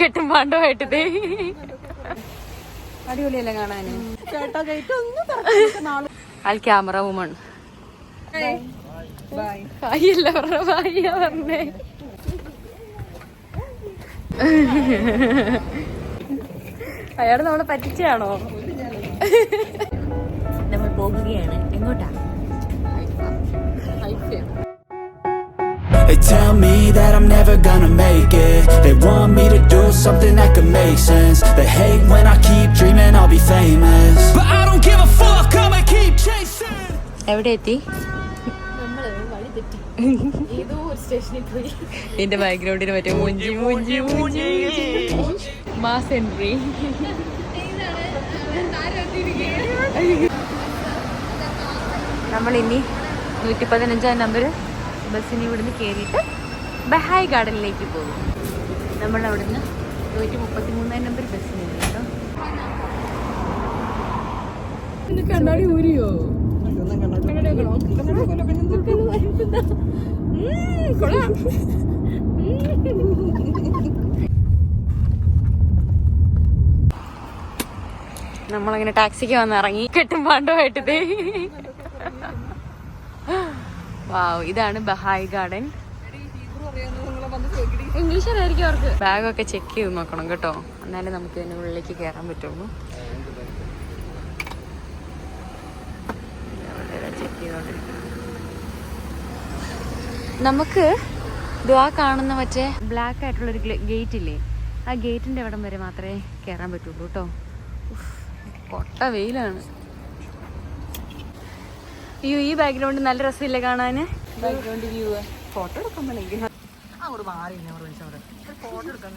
കെട്ടുമ്പാണ്ടമായിട്ട് ദേ അടിപൊളിയല്ലേ കാണാന്? കേട്ടോ കേട്ടോ ഒന്ന് ആൾ ക്യാമറ വുമൺ. ബൈ ഹായ് അല്ല പറഞ്ഞ പറഞ്ഞേ. അയാൾ നമ്മളെ പറ്റിച്ചാണോ നമ്മൾ പോകുകയാണ്. എങ്ങോട്ടാ? They tell me that I'm never gonna make it They want me to do something that could make sense They hate when I keep dreaming I'll be famous But I don't give a fuck, I'ma keep chasing എവിടെ എത്തി നമ്മൾ വഴി തെറ്റി ഏതോ ഒരു സ്റ്റേഷനിൽ പോയി എന്റെ ബാക്ക്ഗ്രൗണ്ടിന് മറ്റേ മുഞ്ചി മുഞ്ചി മുഞ്ചി മാസ് എൻട്രി നമ്മൾ ഇനി നൂറ്റി പതിനഞ്ചാം നമ്പർ ബസ്സിന് ഇവിടുന്ന് കയറിയിട്ട് ബഹായ് ഗാർഡനിലേക്ക് പോകും. നമ്മൾ അവിടുന്ന് നൂറ്റി മുപ്പത്തി മൂന്നാം നമ്പർ ബസ്സിന് കേട്ടോ കണ്ണാടി ഊരിയോ? നമ്മളങ്ങനെ ടാക്സിക്ക് വന്ന് ഇറങ്ങി കെട്ടുമ്പാണ്ടമായിട്ട് ദേ. വാവ് ഇതാണ് ബഹായ് ഗാർഡൻ. ഇംഗ്ലീഷ് അറിയായിരിക്കും അവർക്ക്. ബാഗൊക്കെ ചെക്ക് ചെയ്ത് നോക്കണം കേട്ടോ. എന്നാലേ നമുക്ക് ഇതിന്റെ ഉള്ളിലേക്ക് കയറാൻ പറ്റുള്ളൂ. ചെക്ക് നമുക്ക് ദ്വാ കാണുന്ന മറ്റേ ബ്ലാക്ക് ആയിട്ടുള്ളൊരു ഗേറ്റ് ഇല്ലേ? ആ ഗേറ്റിന്റെ അവിടം വരെ മാത്രമേ കയറാൻ പറ്റുള്ളൂ കേട്ടോ. കൊട്ട പൊട്ട വെയിലാണ്. അയ്യോ ഈ ബാക്ക്ഗ്രൗണ്ട് നല്ല രസമില്ലേ കാണാന്? ബാക്ക്ഗ്രൗണ്ട് വ്യൂ ഫോട്ടോ എടുക്കാൻ അങ്ങോട്ട് മാറി ഫോട്ടോ എടുക്കാൻ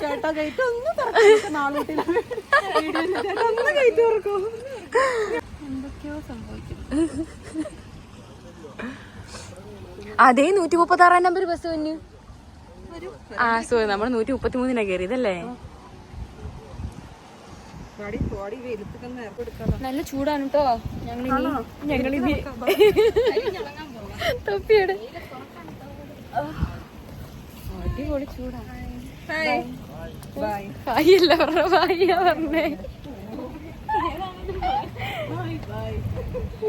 ചേട്ടാ. ഒന്ന് ഒന്ന് കൈ തുറക്കൂ. എന്തൊക്കെയോ സംഭവിക്കുന്നു. അതേ നൂറ്റി മുപ്പത്തി ആറാം നമ്പർ ബസ് വന്നു ആ സോ നമ്മൾ നൂറ്റി മുപ്പത്തി മൂന്നിനാ കയറിയതല്ലേ നല്ല ചൂടാണ് കേട്ടോ ഞങ്ങൾ ഞങ്ങൾ തൊപ്പിയുടെ. അടിപൊളി ചൂടാണ് ഹായ്. അല്ല പറഞ്ഞ. ഹായിയാ പറഞ്ഞേ.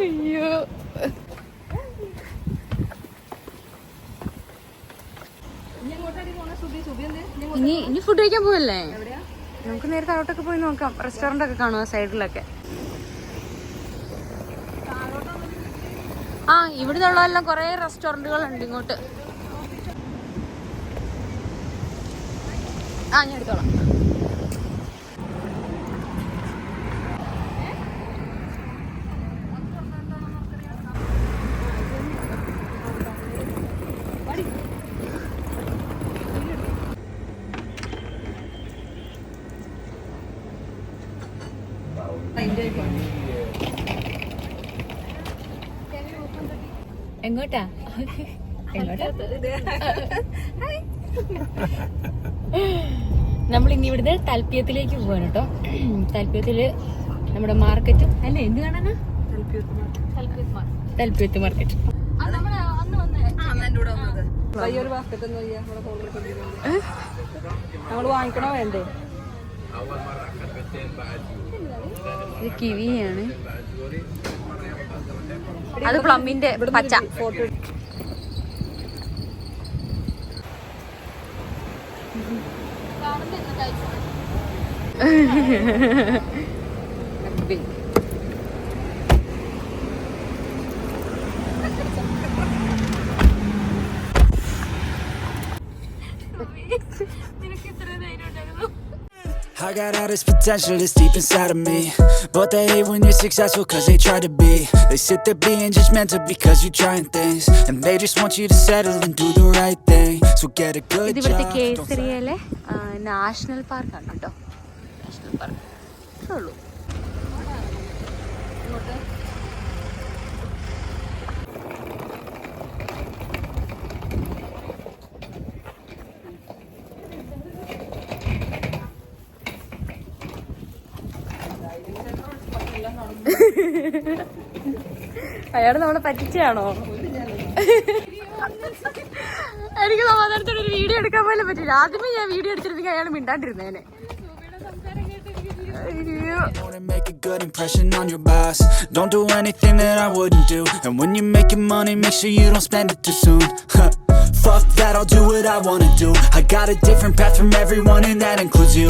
അയ്യോ. ഇനി ഇനി ഫുഡ് കഴിക്കാൻ പോവല്ലേ? നമുക്ക് നേരത്തെ അവിടൊക്കെ പോയി നോക്കാം. റെസ്റ്റോറന്റ് ഒക്കെ കാണും ആ സൈഡിലൊക്കെ ആ ഇവിടെ ഉള്ളതെല്ലാം കുറെ റെസ്റ്റോറന്റുകൾ ഉണ്ട് ഇങ്ങോട്ട്. ആ ഞാൻ എടുത്തോളാം. എങ്ങോട്ടാ എങ്ങോട്ടാ നമ്മൾ ഇനി ഇവിടുന്ന് തൽപ്പ്യത്തിലേക്ക് പോവാണ് കേട്ടോ തൽപ്പ്യത്തിൽ നമ്മുടെ മാർക്കറ്റും അല്ല? എന്ത് കാണാനാ? തൽപ്പ്യത്ത് മാർക്കറ്റ് നമ്മൾ വാങ്ങിക്കണോ വേണ്ടേ? ഇത് കിവിയാണ്. അത് പ്ലമ്മിന്റെ പച്ച. Photo I got all this potential that's deep inside of me But they hate when you're successful cause they try to be They sit there being judgmental because you're trying things And they just want you to settle and do the right thing So get a good ഇത് ഇവിടുത്തെ job don't കേസരിയയിലെ national പാർക്കാണ് കേട്ടോ national park ഉള്ളൂ അയാൾ നമ്മളെ പറ്റിച്ചാണോ എനിക്ക് സമാധാനത്തോടെ ഒരു വീഡിയോ എടുക്കാൻ പോലും പറ്റില്ല ആദ്യമേ ഞാൻ വീഡിയോ എടുത്തിരുന്നെങ്കിൽ അയാൾ മിണ്ടാണ്ടിരുന്നേനെ want to make a good impression on your boss. Don't do anything that I wouldn't do. And when you're making money, make sure you don't spend it too soon. Fuck that, I'll do what I wanna do. I got a different path from everyone, and that includes you.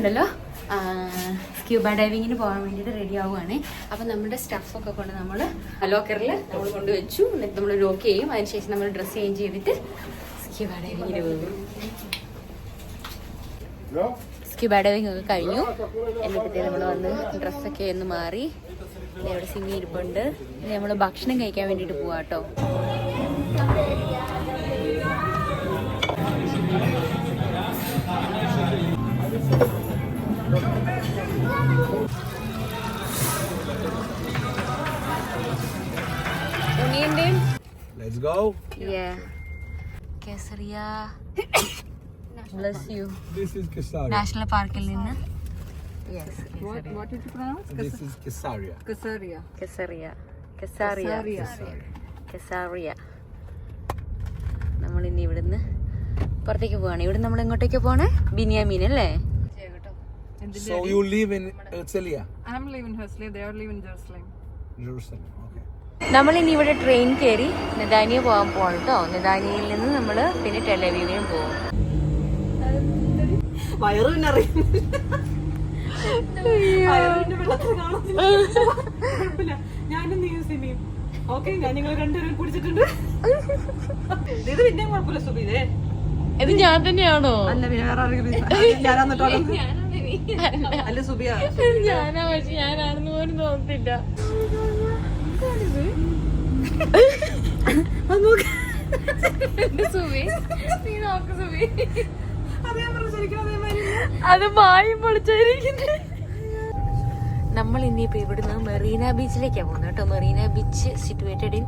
നമ്മളുണ്ടല്ലോ scuba ഡൈവിങ്ങിന് പോകാൻ വേണ്ടിയിട്ട് ready ആവുകയാണ് അപ്പം നമ്മുടെ സ്റ്റഫൊക്കെ കൊണ്ട് നമ്മൾ ലോക്കറിൽ നമ്മൾ കൊണ്ടുവച്ചു. എന്നിട്ട് നമ്മൾ ലോക്ക് ചെയ്യും. അതിനുശേഷം നമ്മൾ ഡ്രസ്സ് ചേഞ്ച് ചെയ്തിട്ട് സ്ക്യൂബ ഡൈവിങ്ങിന് പോകും. സ്ക്യൂബ ഡൈവിംഗ് ഒക്കെ കഴിഞ്ഞു. എന്നിട്ട് നമ്മൾ വന്ന് ഡ്രസ്സൊക്കെ ഒന്ന് മാറി. ഇവിടെ സിമി ഇരിപ്പുണ്ട്. നമ്മൾ ഭക്ഷണം കഴിക്കാൻ വേണ്ടിയിട്ട് പോവാം Let's go. Yeah. Casaria Bless you This is Casaria. National പാർക്കിൽ നിന്ന് Yes. What, what did you pronounce? This is Kesaria. Caesarea. കെസാറിയ Caesarea. കെസാറിയ നമ്മൾ ഇനി ഇവിടുന്ന് പുറത്തേക്ക് പോവാണ് ഇവിടെ നമ്മൾ എങ്ങോട്ടേക്ക് പോണേ ബിനിയാമീൻ അല്ലേ So you live in Herzliya, I'm live in Herzliya. They are leaving Jerusalem. Jerusalem. Okay. നമ്മൾ ഇനി ഇവിടെ ട്രെയിൻ കയറി നിദാനിയ പോകാൻ പോകണം കേട്ടോ നിന്ന് നമ്മൾ പിന്നെ ടെലവീവിനും പോകും. ഇത് ഞാൻ തന്നെയാണോ? അല്ല പിന്നെ വേറെ ആരെങ്കിലും ഞാനാണെന്ന് പോലും തോന്നത്തില്ല. അത് മായും പൊളിച്ചായിരിക്കുന്നത് നമ്മൾ ഇനിയിപ്പോ ഇവിടുന്ന് മെറീന ബീച്ചിലേക്കാണ് പോകുന്നത് കേട്ടോ. മെറീന ബീച്ച് സിറ്റുവേറ്റഡ് ഇൻ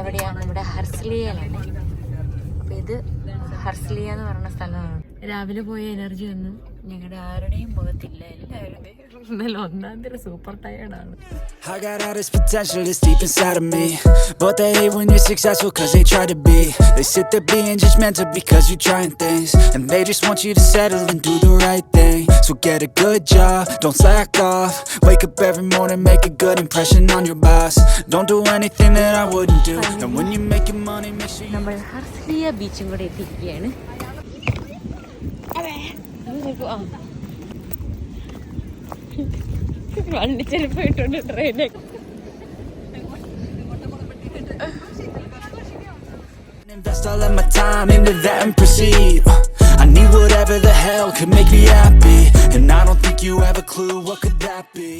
എവിടെയാണ്? നമ്മുടെ ഹർസ്ലിയയിലാണ്. അപ്പൊ ഇത് ഹർസ്ലിയ എന്ന് പറയുന്ന സ്ഥലമാണ്. രാവിലെ പോയ എനർജി ഒന്നും ഞങ്ങളുടെ ആരുടെയും മുഖത്തില്ല. എല്ലാവരുടെയും ഇന്നലെ ഒന്നാം തരം super ടയേർഡാണ് I got all this potential that's deep inside of me. But they hate when you're successful cause they try to be. They sit there being judgmental because you're trying things. And they just want you to settle and do the right thing. So get a good job, don't slack off. Wake up every morning, make a good impression on your boss. Don't do anything that I wouldn't do. And when you're making money, make sure you. നമ്മൾ ഹർസ്ലിയ ബീച്ചും കൂടെ എത്തിയിരിക്കുകയാണ് വണ്ടി ചിലപ്പോ ഇട്ടുണ്ട് ട്രെയിനിൽ Invest all of my time into that and proceed. I need whatever the hell could make me happy. And I don't think you have a clue what could that be.